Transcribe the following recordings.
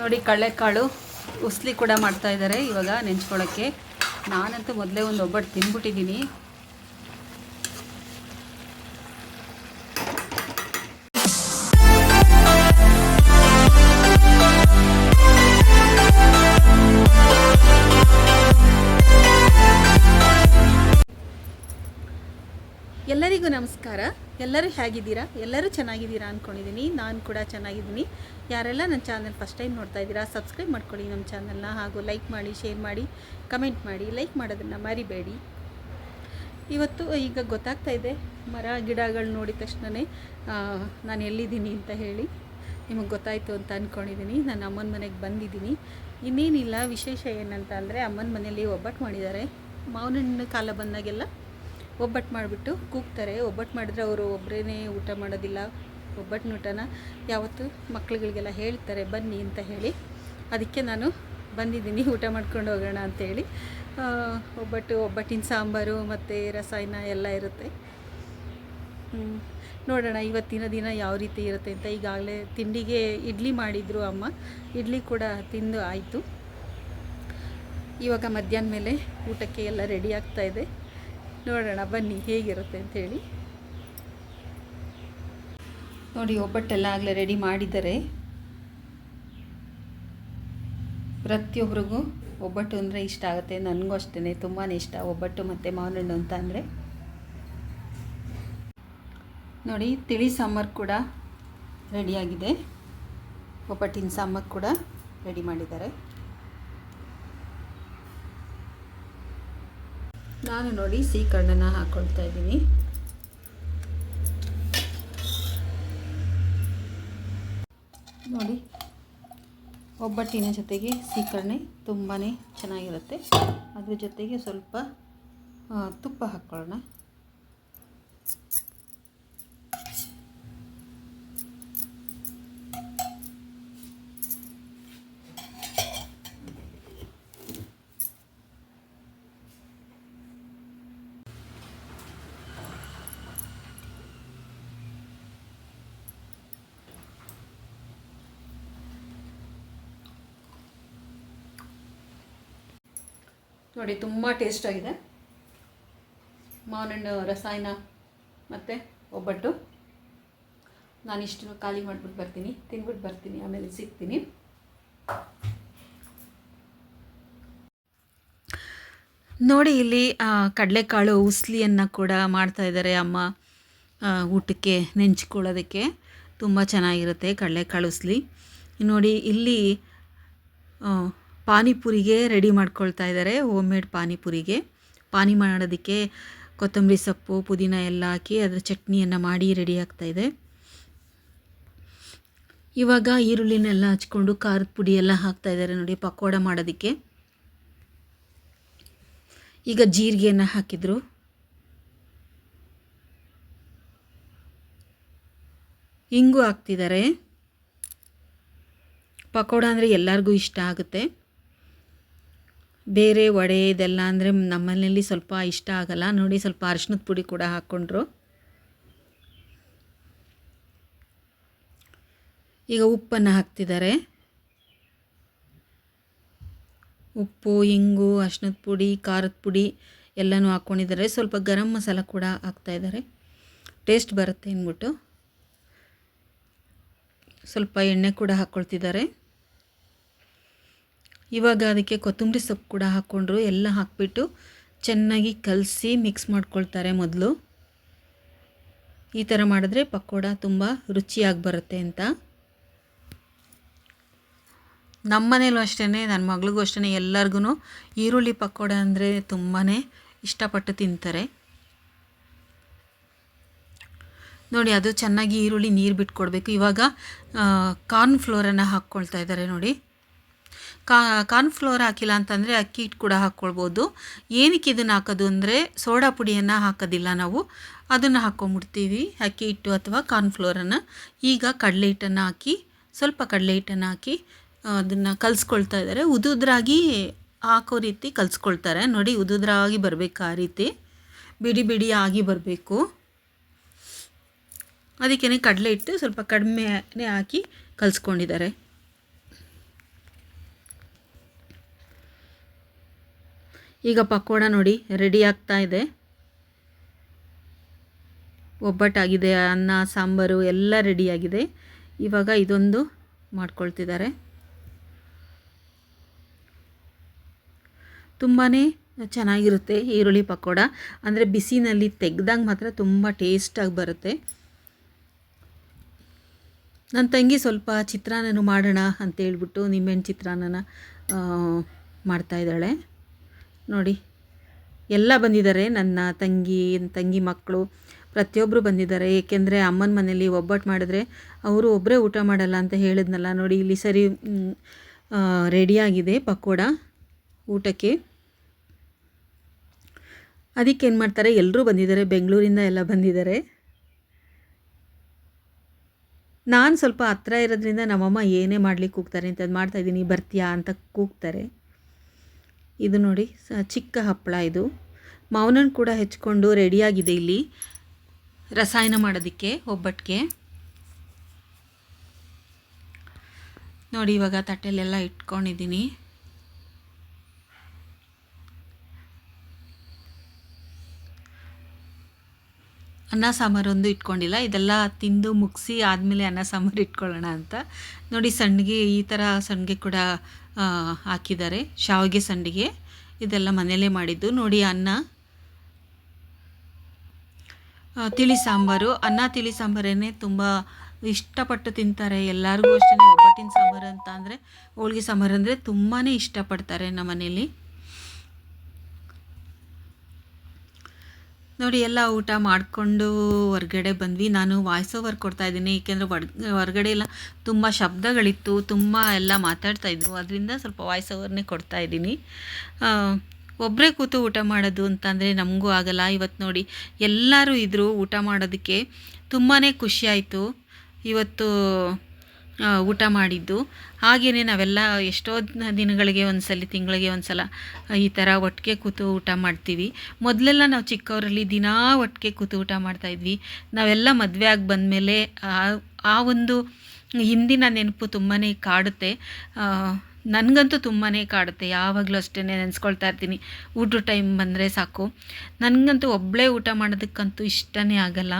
ನೋಡಿ ಕಳೆಕಾಳು ಉಸ್ಲಿ ಕೂಡ ಮಾಡ್ತಾ ಇದ್ದಾರೆ ಇವಾಗ ನೆಂಚ್ಕೊಳ್ಳೋಕ್ಕೆ. ನಾನಂತೂ ಮೊದಲೇ ಒಂದು ಒಬ್ಬಟ್ಟು ತಿಂದ್ಬಿಟ್ಟಿದ್ದೀನಿ ಎಲ್ಲರಿಗೂ ನಮಸ್ಕಾರ. ಎಲ್ಲರೂ ಹೇಗಿದ್ದೀರಾ? ಎಲ್ಲರೂ ಚೆನ್ನಾಗಿದ್ದೀರಾ ಅಂದ್ಕೊಂಡಿದ್ದೀನಿ ನಾನು ಕೂಡ ಚೆನ್ನಾಗಿದ್ದೀನಿ. ಯಾರೆಲ್ಲ ನನ್ನ ಚಾನಲ್ ಫಸ್ಟ್ ಟೈಮ್ ನೋಡ್ತಾ ಇದ್ದೀರಾ, ಸಬ್ಸ್ಕ್ರೈಬ್ ಮಾಡ್ಕೊಳ್ಳಿ ನಮ್ಮ ಚಾನಲ್ನ. ಹಾಗೂ ಲೈಕ್ ಮಾಡಿ, ಶೇರ್ ಮಾಡಿ, ಕಮೆಂಟ್ ಮಾಡಿ, ಲೈಕ್ ಮಾಡೋದನ್ನು ಮರಿಬೇಡಿ. ಇವತ್ತು ಈಗ ಗೊತ್ತಾಗ್ತಾ ಇದೆ, ಮರ, ಗಿಡಗಳು ನೋಡಿದ ತಕ್ಷಣವೇ ನಾನು ಎಲ್ಲಿದ್ದೀನಿ ಅಂತ ಹೇಳಿ. ನಿಮಗೆ ಗೊತ್ತಾಯಿತು ಅಂತ ಅಂದ್ಕೊಂಡಿದ್ದೀನಿ ನಾನು ಅಮ್ಮನ ಮನೆಗೆ ಬಂದಿದ್ದೀನಿ. ಇನ್ನೇನಿಲ್ಲ, ವಿಶೇಷ ಏನಂತ ಅಂದರೆ ಅಮ್ಮನ ಮನೆಯಲ್ಲಿ ಒಬ್ಬಟ್ಟು ಮಾಡಿದ್ದಾರೆ. ಮಾವಿನ ಕಾಲ ಬಂದಾಗೆಲ್ಲ ಒಬ್ಬಟ್ಟು ಮಾಡಿಬಿಟ್ಟು ಕೂಗ್ತಾರೆ. ಒಬ್ಬಟ್ಟು ಮಾಡಿದ್ರೆ ಅವರು ಒಬ್ಬರೇ ಊಟ ಮಾಡೋದಿಲ್ಲ. ಒಬ್ಬಟ್ಟು ಊಟನ ಯಾವತ್ತು ಮಕ್ಳುಗಳಿಗೆಲ್ಲ ಹೇಳ್ತಾರೆ ಬನ್ನಿ ಅಂತ ಹೇಳಿ. ಅದಕ್ಕೆ ನಾನು ಬಂದಿದ್ದೀನಿ ಊಟ ಮಾಡ್ಕೊಂಡು ಹೋಗೋಣ ಅಂತೇಳಿ ಆ, ಒಬ್ಬಟ್ಟು ಒಬ್ಬಟ್ಟಿನ ಸಾಂಬಾರು ಮತ್ತು ರಸಾಯನ ಎಲ್ಲ ಇರುತ್ತೆ. ನೋಡೋಣ ಇವತ್ತಿನ ದಿನ ಯಾವ ರೀತಿ ಇರುತ್ತೆ ಅಂತ. ಈಗಾಗಲೇ ತಿಂಡಿಗೆ ಇಡ್ಲಿ ಮಾಡಿದರು ಅಮ್ಮ. ಇಡ್ಲಿ ಕೂಡ ತಿಂದು ಆಯಿತು. ಇವಾಗ ಮಧ್ಯಾಹ್ನ ಮೇಲೆ ಊಟಕ್ಕೆ ಎಲ್ಲ ರೆಡಿ ಆಗ್ತಾಯಿದೆ ನೋಡೋಣ, ಬನ್ನಿ ಹೇಗಿರುತ್ತೆ ಅಂಥೇಳಿ ನೋಡಿ, ಒಬ್ಬಟ್ಟೆಲ್ಲ ಆಗಲೇ ರೆಡಿ ಮಾಡಿದ್ದಾರೆ. ಪ್ರತಿಯೊಬ್ಬರಿಗೂ ಒಬ್ಬಟ್ಟು ಅಂದರೆ ಇಷ್ಟ ಆಗುತ್ತೆ. ನನಗೂ ಅಷ್ಟೇ ತುಂಬಾ ಇಷ್ಟ ಒಬ್ಬಟ್ಟು ಮತ್ತು ಮಾವಿನ ಹಣ್ಣು ಅಂತ ಅಂದರೆ. ನೋಡಿ, ತಿಳಿ ಸಾಂಬಾರು ಕೂಡ ರೆಡಿಯಾಗಿದೆ ಒಬ್ಬಟ್ಟಿನ ಸಾಂಬಾರು ಕೂಡ ರೆಡಿ ಮಾಡಿದ್ದಾರೆ. ನಾನು ನೋಡಿ ಸೀಕರಣನ ಹಾಕ್ಕೊಳ್ತಾ ಇದ್ದೀನಿ. ನೋಡಿ, ಒಬ್ಬಟ್ಟಿನ ಜೊತೆಗೆ ಸೀಕರಣೆ ತುಂಬಾ ಚೆನ್ನಾಗಿರುತ್ತೆ. ಅದ್ರ ಜೊತೆಗೆ ಸ್ವಲ್ಪ ತುಪ್ಪ ಹಾಕ್ಕೊಳ್ಳೋಣ. ನೋಡಿ, ತುಂಬ ಟೇಸ್ಟಾಗಿದೆ ಮಾವಿನಣ್ಣು ರಸಾಯನ ಮತ್ತು ಒಬ್ಬಟ್ಟು. ನಾನು ಇಷ್ಟು ಖಾಲಿ ಮಾಡಿಬಿಟ್ಟು ಬರ್ತೀನಿ. ತಿಂದ್ಬಿಟ್ಟು ಬರ್ತೀನಿ, ಆಮೇಲೆ ಸಿಗ್ತೀನಿ. ನೋಡಿ, ಇಲ್ಲಿ ಕಡಲೆಕಾಳು ಉಸ್ಲಿಯನ್ನು ಕೂಡ ಮಾಡ್ತಾ ಇದ್ದಾರೆ ಅಮ್ಮ. ಊಟಕ್ಕೆ ನೆಂಚ್ಕೊಳ್ಳೋದಕ್ಕೆ. ತುಂಬ ಚೆನ್ನಾಗಿರುತ್ತೆ ಕಡಲೆಕಾಳು ಉಸ್ಲಿ. ನೋಡಿ, ಇಲ್ಲಿ ಪಾನಿಪುರಿಗೆ ರೆಡಿ ಮಾಡ್ಕೊಳ್ತಾ ಇದ್ದಾರೆ ಹೋಮ್ ಮೇಡ್ ಪಾನಿಪುರಿಗೆ. ಪಾನಿ ಮಾಡೋದಕ್ಕೆ ಕೊತ್ತಂಬರಿ ಸೊಪ್ಪು, ಪುದೀನ ಎಲ್ಲ ಹಾಕಿ ಅದರ ಚಟ್ನಿಯನ್ನು ಮಾಡಿ ರೆಡಿ ಆಗ್ತಾ ಇದೆ. ಇವಾಗ ಈರುಳ್ಳಿನೆಲ್ಲ ಹಚ್ಕೊಂಡು ಖಾರದ ಪುಡಿ ಎಲ್ಲ ಹಾಕ್ತಾ ನೋಡಿ, ಪಕೋಡ ಮಾಡೋದಕ್ಕೆ. ಈಗ ಜೀರಿಗೆಯನ್ನು ಹಾಕಿದರು. ಹಿಂಗು ಹಾಕ್ತಿದ್ದಾರೆ. ಪಕೋಡ ಅಂದರೆ ಎಲ್ಲರಿಗೂ ಇಷ್ಟ ಆಗುತ್ತೆ. ಬೇರೆ ವಡೆ ಇದೆಲ್ಲ ಅಂದರೆ ನಮ್ಮನೇಲಿ ಸ್ವಲ್ಪ ಇಷ್ಟ ಆಗಲ್ಲ. ನೋಡಿ ಸ್ವಲ್ಪ ಅರ್ಶಿನದ ಪುಡಿ ಕೂಡ ಹಾಕ್ಕೊಂಡ್ರು. ಈಗ ಉಪ್ಪನ್ನು ಹಾಕ್ತಿದ್ದಾರೆ. ಉಪ್ಪು, ಇಂಗು ಅರ್ಶಿನದ ಪುಡಿ, ಖಾರದ ಪುಡಿ ಎಲ್ಲನೂ ಹಾಕ್ಕೊಂಡಿದ್ದಾರೆ ಸ್ವಲ್ಪ ಗರಂ ಮಸಾಲ ಕೂಡ ಹಾಕ್ತಾ ಇದ್ದಾರೆ. ಟೇಸ್ಟ್ ಬರುತ್ತೆ ಅಂದ್ಬಿಟ್ಟು. ಸ್ವಲ್ಪ ಎಣ್ಣೆ ಕೂಡ ಹಾಕ್ಕೊಳ್ತಿದ್ದಾರೆ ಇವಾಗ ಅದಕ್ಕೆ ಕೊತ್ತಂಬರಿ ಸೊಪ್ಪು ಕೂಡ ಹಾಕ್ಕೊಂಡ್ರು, ಎಲ್ಲ ಹಾಕ್ಬಿಟ್ಟು ಚೆನ್ನಾಗಿ ಕಲಸಿ ಮಿಕ್ಸ್ ಮಾಡ್ಕೊಳ್ತಾರೆ ಮೊದಲು. ಈ ಥರ ಮಾಡಿದ್ರೆ ಪಕೋಡ ತುಂಬ ರುಚಿಯಾಗಿ ಬರುತ್ತೆ ಅಂತ. ನಮ್ಮ ಮನೇಲೂ ಅಷ್ಟೇ ನನ್ನ ಮಗಳಿಗೂ ಅಷ್ಟೇ ಎಲ್ಲರಿಗೂ ಈರುಳ್ಳಿ ಪಕೋಡ ಅಂದರೆ ತುಂಬಾ ಇಷ್ಟಪಟ್ಟು ತಿಂತಾರೆ. ನೋಡಿ, ಅದು ಚೆನ್ನಾಗಿ ಈರುಳ್ಳಿ ನೀರು ಬಿಟ್ಕೊಡ್ಬೇಕು. ಇವಾಗ ಕಾರ್ನ್ ಫ್ಲೋರನ್ನು ಹಾಕ್ಕೊಳ್ತಾ ಇದ್ದಾರೆ ನೋಡಿ. ಕಾ ಕಾರ್ನ್ ಫ್ಲೋರ್ ಹಾಕಿಲ್ಲ ಅಂತಂದರೆ ಅಕ್ಕಿ ಹಿಟ್ಟು ಕೂಡ ಹಾಕ್ಕೊಳ್ಬೋದು. ಏನಕ್ಕೆ ಇದನ್ನು ಹಾಕೋದು ಅಂದರೆ ಸೋಡಾ ಪುಡಿಯನ್ನು ಹಾಕೋದಿಲ್ಲ ನಾವು. ಅದನ್ನು ಹಾಕ್ಕೊಂಬಿಡ್ತೀವಿ, ಅಕ್ಕಿ ಹಿಟ್ಟು ಅಥವಾ ಕಾರ್ನ್ ಫ್ಲೋರನ್ನು ಈಗ ಕಡಲೆ ಹಿಟ್ಟನ್ನು ಹಾಕಿ, ಸ್ವಲ್ಪ ಕಡಲೆ ಹಿಟ್ಟನ್ನು ಹಾಕಿ, ಅದನ್ನು ಕಲಿಸ್ಕೊಳ್ತಾ ಇದ್ದಾರೆ ಉದುದ್ರಾಗಿ ಹಾಕೋ ರೀತಿ ಕಲಿಸ್ಕೊಳ್ತಾರೆ. ನೋಡಿ, ಉದುದ್ರಾಗಿ ಬರಬೇಕು ಆ ರೀತಿ. ಬಿಡಿ ಬಿಡಿ ಆಗಿ ಬರಬೇಕು. ಅದಕ್ಕೇ ಕಡಲೆ ಹಿಟ್ಟು ಸ್ವಲ್ಪ ಕಡಿಮೆನೇ ಹಾಕಿ ಕಲಿಸ್ಕೊಂಡಿದ್ದಾರೆ. ಈಗ ಪಕೋಡ ನೋಡಿ ರೆಡಿ ಆಗ್ತಾ ಇದೆ. ಒಬ್ಬಟ್ಟಾಗಿದೆ, ಅನ್ನ, ಸಾಂಬಾರು ಎಲ್ಲ ರೆಡಿಯಾಗಿದೆ ಇವಾಗ ಇದೊಂದು ಮಾಡ್ಕೊಳ್ತಿದ್ದಾರೆ. ತುಂಬಾ ಚೆನ್ನಾಗಿರುತ್ತೆ ಈರುಳ್ಳಿ ಪಕೋಡ. ಅಂದರೆ ಬಿಸಿನಲ್ಲಿ ತೆಗ್ದಂಗೆ ಮಾತ್ರ ತುಂಬ ಟೇಸ್ಟಾಗಿ ಬರುತ್ತೆ. ನನ್ನ ತಂಗಿ ಸ್ವಲ್ಪ ಚಿತ್ರಾನ್ನನು ಮಾಡೋಣ ಅಂತ ಹೇಳ್ಬಿಟ್ಟು ನಿಂಬೆಹಣ್ಣು ಚಿತ್ರಾನ್ನನ ಮಾಡ್ತಾಯಿದ್ದಾಳೆ ನೋಡಿ. ಎಲ್ಲ ಬಂದಿದ್ದಾರೆ. ನನ್ನ ತಂಗಿ ತಂಗಿ ಮಕ್ಕಳು ಪ್ರತಿಯೊಬ್ಬರು ಬಂದಿದ್ದಾರೆ. ಏಕೆಂದರೆ ಅಮ್ಮನ ಮನೇಲಿ ಒಬ್ಬಟ್ಟು ಮಾಡಿದ್ರೆ ಅವರು ಒಬ್ಬರೇ ಊಟ ಮಾಡಲ್ಲ ಅಂತ ಹೇಳಿದ್ನಲ್ಲ. ನೋಡಿ, ಇಲ್ಲಿ ಸರಿ ರೆಡಿಯಾಗಿದೆ ಪಕೋಡ ಊಟಕ್ಕೆ. ಅದಕ್ಕೆ ಏನು ಮಾಡ್ತಾರೆ? ಎಲ್ಲರೂ ಬಂದಿದ್ದಾರೆ. ಬೆಂಗಳೂರಿಂದ ಎಲ್ಲ ಬಂದಿದ್ದಾರೆ. ನಾನು ಸ್ವಲ್ಪ ಹತ್ರ ಇರೋದ್ರಿಂದ ನಮ್ಮಮ್ಮ ಏನೇ ಮಾಡ್ಲಿಕ್ಕೆ ಕೂಗ್ತಾರೆ ಅಂತ ಮಾಡ್ತಾಯಿದ್ದೀನಿ ಬರ್ತೀಯಾ ಅಂತ ಕೂಗ್ತಾರೆ. ಇದು ನೋಡಿ ಚಿಕ್ಕ ಹಪ್ಪಳ ಇದು. ಮಾವನನ್ ಕೂಡ ಹೆಚ್ಕೊಂಡು ರೆಡಿಯಾಗಿದೆ ಇಲ್ಲಿ ರಸಾಯನ ಮಾಡೋದಕ್ಕೆ ಒಬ್ಬಟ್ಟಿಗೆ ನೋಡಿ ಇವಾಗ ತಟ್ಟೆಲೆಲ್ಲ ಇಟ್ಕೊಂಡಿದ್ದೀನಿ. ಅನ್ನ ಸಾಂಬಾರೊಂದು ಇಟ್ಕೊಂಡಿಲ್ಲ, ಇದೆಲ್ಲ ತಿಂದು ಮುಗಿಸಿ ಆದಮೇಲೆ ಅನ್ನ ಸಾಂಬಾರು ಇಟ್ಕೊಳ್ಳೋಣ ಅಂತ. ನೋಡಿ ಸಂಡಿಗೆ ಈ ಥರ ಸಂಡಿಗೆ ಕೂಡ ಹಾಕಿದ್ದಾರೆ. ಶಾವಿಗೆ ಸಂಡಿಗೆ ಇದೆಲ್ಲ ಮನೆಯಲ್ಲೇ ಮಾಡಿದ್ದು. ನೋಡಿ, ಅನ್ನ ತಿಳಿ ಸಾಂಬಾರು. ಅನ್ನ, ತಿಳಿ ಸಾಂಬಾರೇ ತುಂಬ ಇಷ್ಟಪಟ್ಟು ತಿಂತಾರೆ. ಎಲ್ಲರಿಗೂ ಅಷ್ಟೇ ಒಬ್ಬಟ್ಟಿನ ಸಾಂಬಾರು ಅಂತ ಅಂದರೆ ಹೋಳಿಗೆ ಸಾಂಬಾರು ಅಂದರೆ ತುಂಬಾ ಇಷ್ಟಪಡ್ತಾರೆ ನಮ್ಮ ಮನೇಲಿ. ನೋಡಿ, ಎಲ್ಲ ಊಟ ಮಾಡಿಕೊಂಡು ಹೊರಗಡೆ ಬಂದ್ವಿ. ನಾನು ವಾಯ್ಸ್ ಓವರ್ ಕೊಡ್ತಾ ಇದ್ದೀನಿ. ಏಕೆಂದರೆ ಹೊರಗಡೆ ಎಲ್ಲ ತುಂಬ ಶಬ್ದಗಳಿತ್ತು, ತುಂಬ ಎಲ್ಲ ಮಾತಾಡ್ತಾಯಿದ್ರು ಅದರಿಂದ ಸ್ವಲ್ಪ ವಾಯ್ಸ್ ಓವರ್ನೇ ಕೊಡ್ತಾ ಇದ್ದೀನಿ. ಒಬ್ಬರೇ ಕೂತು ಊಟ ಮಾಡೋದು ಅಂತಂದರೆ ನಮಗೂ ಆಗಲ್ಲ. ಇವತ್ತು ನೋಡಿ, ಎಲ್ಲರೂ ಇದ್ದರು ಊಟ ಮಾಡೋದಕ್ಕೆ. ತುಂಬಾ ಖುಷಿಯಾಯಿತು ಇವತ್ತು ಊಟ ಮಾಡಿದ್ದು. ಹಾಗೆಯೇ ನಾವೆಲ್ಲ ಎಷ್ಟೋ ದಿನಗಳಿಗೆ ಒಂದು ಸಲ ತಿಂಗಳಿಗೆ ಒಂದು ಸಲ ಈ ಥರ ಒಟ್ಟಿಗೆ ಕೂತು ಊಟ ಮಾಡ್ತೀವಿ. ಮೊದಲೆಲ್ಲ ನಾವು ಚಿಕ್ಕವರಲ್ಲಿ ದಿನಾ ಒಟ್ಟಿಗೆ ಕೂತು ಊಟ ಮಾಡ್ತಾಯಿದ್ವಿ ನಾವೆಲ್ಲ ಮದುವೆ ಆಗಿ ಬಂದಮೇಲೆ ಆ ಒಂದು ಹಿಂದಿನ ನೆನಪು ತುಂಬಾ ಕಾಡುತ್ತೆ. ನನಗಂತೂ ತುಂಬಾ ಕಾಡುತ್ತೆ. ಯಾವಾಗಲೂ ಅಷ್ಟೇ ನೆನೆಸ್ಕೊಳ್ತಾ ಇರ್ತೀನಿ. ಊಟ ಟೈಮ್ ಬಂದರೆ ಸಾಕು. ನನಗಂತೂ ಒಬ್ಬಳೇ ಊಟ ಮಾಡೋದಕ್ಕಂತೂ ಇಷ್ಟನೇ ಆಗಲ್ಲ.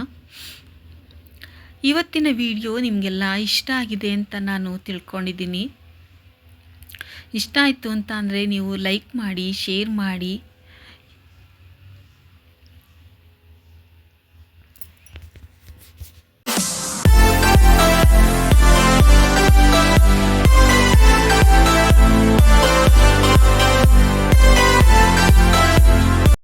ಇವತ್ತಿನ ವಿಡಿಯೋ ನಿಮಗೆಲ್ಲ ಇಷ್ಟ ಆಗಿದೆ ಅಂತ ನಾನು ತಿಳ್ಕೊಂಡಿದ್ದೀನಿ. ಇಷ್ಟ ಆಯಿತು ಅಂತ ಅಂದರೆ ನೀವು ಲೈಕ್ ಮಾಡಿ ಶೇರ್ ಮಾಡಿ.